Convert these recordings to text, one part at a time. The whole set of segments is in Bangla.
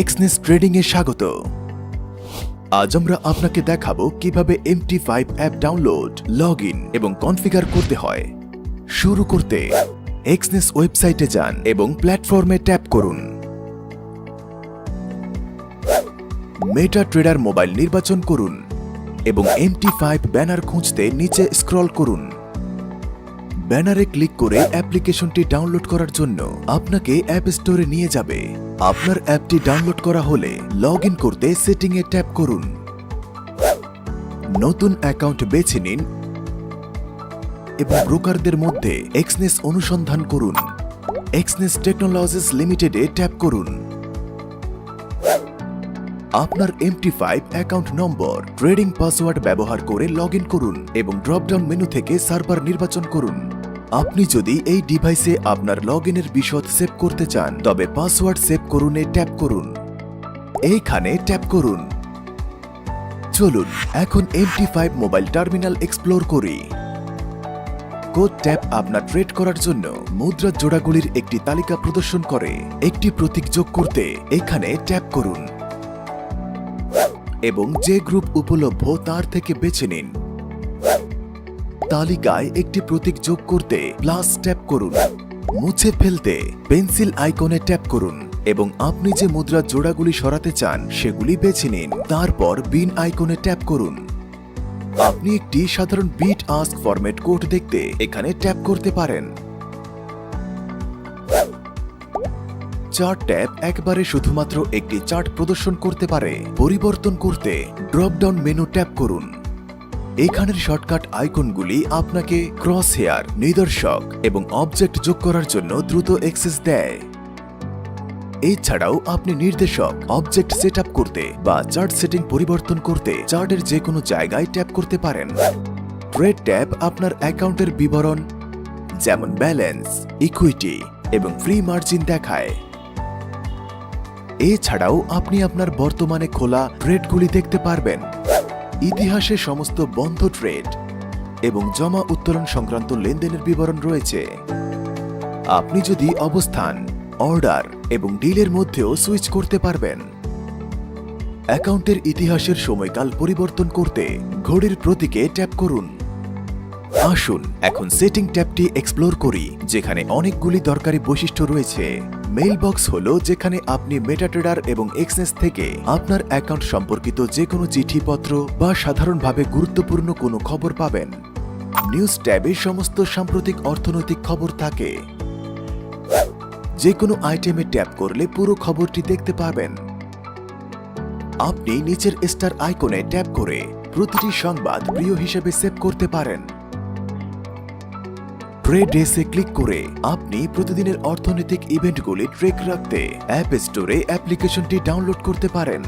এক্সনেস ট্রেডিং এ স্বাগত। আজ আমরা আপনাকে দেখাবো কীভাবে MT five app download log in এবং কনফিগার করতে হয়। শুরু করতে এক্সনেস ওয়েবসাইটে যান এবং প্ল্যাটফর্মে ট্যাপ করুন। মেটা ট্রেডার মোবাইল নির্বাচন করুন এবং এমটি ফাইভ ব্যানার খুঁজতে নিচে স্ক্রল করুন। ব্যানারে ক্লিক করে অ্যাপ্লিকেশনটি ডাউনলোড করার জন্য আপনাকে অ্যাপ স্টোরে নিয়ে যাবে। আপনার অ্যাপটি ডাউনলোড করা হলে লগ ইন করতে সেটিংয়ে ট্যাপ করুন। নতুন অ্যাকাউন্ট বেছে নিন এবং ব্রোকারদের মধ্যে এক্সনেস অনুসন্ধান করুন। এক্সনেস টেকনোলজিস লিমিটেডে ট্যাপ করুন। আপনার MT five account number, trading password ব্যবহার করে লগ করুন এবং ড্রপডাউন মেনু থেকে সার্ভার নির্বাচন করুন। আপনি যদি এই ডিভাইসে আপনার লগ ইনের বিশদ সেভ করতে চান, তবে পাসওয়ার্ড সেভ করুনে ট্যাপ করুন। এইখানে ট্যাপ করুন। চলুন, এখন MT five mobile terminal explore করি। কোড ট্যাপ আপনার ট্রেড করার জন্য মুদ্রা জোড়াগুলির একটি তালিকা প্রদর্শন করে, একটি প্রতীক যোগ করতে এখানে ট্যাপ করুন। এবং যে গ্রুপ উপলভ্য তার থেকে বেছে নিন। তালিকায় একটি প্রতীক যোগ করতে প্লাস ট্যাপ করুন। মুছে ফেলতে পেন্সিল আইকনে ট্যাপ করুন এবং আপনি যে মুদ্রা জোড়াগুলি সরাতে চান, সেগুলি বেছে নিন। তারপর বিন আইকনে ট্যাপ করুন। আপনি একটি সাধারণ বিট আস্ক ফরম্যাট কোড দেখতে এখানে ট্যাপ করতে পারেন। চার্ট ট্যাব একবারে শুধুমাত্র একটি চার্ট প্রদর্শন করতে পারে। পরিবর্তন করতে ড্রপডাউন মেনু ট্যাপ করুন। এখানের শর্টকাট আইকনগুলি আপনাকে ক্রস হেয়ার নিদর্শক এবং অবজেক্ট যোগ করার জন্য দ্রুত অ্যাক্সেস দেয়। এছাড়াও আপনি নির্দেশক, অবজেক্ট সেট করতে বা চার্ট সেটিং পরিবর্তন করতে চার্টের যে কোনো জায়গায় ট্যাপ করতে পারেন। ট্রেড ট্যাব আপনার অ্যাকাউন্টের বিবরণ, যেমন ব্যালেন্স, ইকুইটি এবং ফ্রি মার্জিন দেখায়। এছাড়াও আপনি আপনার বর্তমানে খোলা ট্রেডগুলি দেখতে পারবেন। ইতিহাসে সমস্ত বন্ধ ট্রেড এবং জমা উত্তোলন সংক্রান্ত লেনদেনের বিবরণ রয়েছে। আপনি যদি অবস্থান, অর্ডার এবং ডিলের মধ্যেও সুইচ করতে পারবেন। অ্যাকাউন্টের ইতিহাসের সময়কাল পরিবর্তন করতে ঘড়ির প্রতীকে ট্যাপ করুন। আসুন, এখন সেটিং ট্যাবটি এক্সপ্লোর করি, যেখানে অনেকগুলি দরকারি বৈশিষ্ট্য রয়েছে। মেইল বক্স হল যেখানে আপনি মেটাট্রেডার এবং এক্সনেস থেকে আপনার অ্যাকাউন্ট সম্পর্কিত যে কোনো চিঠিপত্র বা সাধারণভাবে গুরুত্বপূর্ণ কোনো খবর পাবেন। নিউজ ট্যাবে সমস্ত সাম্প্রতিক অর্থনৈতিক খবর থাকে। যে কোনো আইটেমে ট্যাপ করলে পুরো খবরটি দেখতে পাবেন। আপনি নিচের স্টার আইকনে ট্যাপ করে প্রতিটি সংবাদ প্রিয় হিসেবে সেভ করতে পারেন। ট্রেড ডেসে ক্লিক করে আপনি প্রতিদিনের অর্থনৈতিক ইভেন্টগুলি ট্রেক রাখতে অ্যাপ স্টোরে অ্যাপ্লিকেশনটি ডাউনলোড করতে পারেন।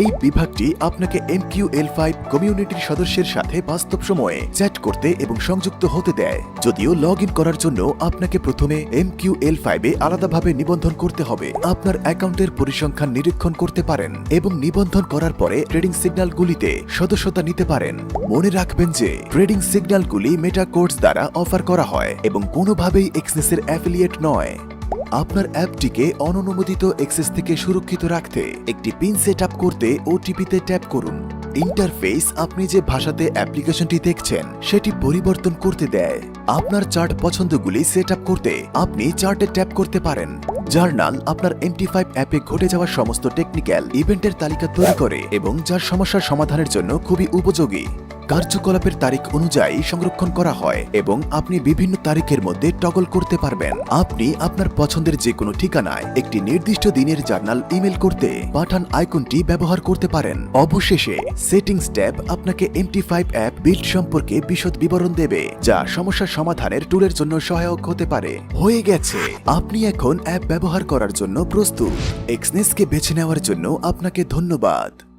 এই বিভাগটি আপনাকে এমকিউএল ফাইভ কমিউনিটির সদস্যের সাথে বাস্তব সময়ে চ্যাট করতে এবং সংযুক্ত হতে দেয়। যদিও লগ ইন করার জন্য আপনাকে প্রথমে এমকিউএল ফাইভে আলাদাভাবে নিবন্ধন করতে হবে। আপনার অ্যাকাউন্টের পরিসংখ্যান নিরীক্ষণ করতে পারেন এবং নিবন্ধন করার পরে ট্রেডিং সিগন্যালগুলিতে সদস্যতা নিতে পারেন। মনে রাখবেন যে ট্রেডিং সিগন্যালগুলি মেটা কোর্স দ্বারা অফার করা হয় এবং কোনোভাবেই এক্সনেসের অ্যাফিলিয়েট নয়। আপনার অ্যাপটিকে অননুমোদিত অ্যাক্সেস থেকে সুরক্ষিত রাখতে একটি পিন সেট আপ করতে ওটিপিতে ট্যাপ করুন। ইন্টারফেস আপনি যে ভাষাতে অ্যাপ্লিকেশনটি দেখছেন, সেটি পরিবর্তন করতে দেয়। আপনার চার্ট পছন্দগুলি সেট আপ করতে আপনি চার্টে ট্যাপ করতে পারেন। জার্নাল আপনার এমটি ফাইভ অ্যাপে ঘটে যাওয়া সমস্ত টেকনিক্যাল ইভেন্টের তালিকা তৈরি করে এবং যার সমস্যার সমাধানের জন্য খুবই উপযোগী। কার্যকলাপের তারিখ অনুযায়ী সংরক্ষণ করা হয় এবং আপনি বিভিন্ন তারিখের মধ্যে টগল করতে পারবেন। আপনি আপনার পছন্দের যে কোনো ঠিকানায় একটি নির্দিষ্ট দিনের জার্নাল ইমেল করতে পাঠান আইকনটি ব্যবহার করতে পারেন। অবশেষে সেটিংস ট্যাব আপনাকে এমটি ফাইভ অ্যাপ বিল্ড সম্পর্কে বিশদ বিবরণ দেবে, যা সমস্যার সমাধানের টুলের জন্য সহায়ক হতে পারে। হয়ে গেছে। আপনি এখন অ্যাপ ব্যবহার করার জন্য প্রস্তুত। এক্সনেসকে বেছে নেওয়ার জন্য আপনাকে ধন্যবাদ।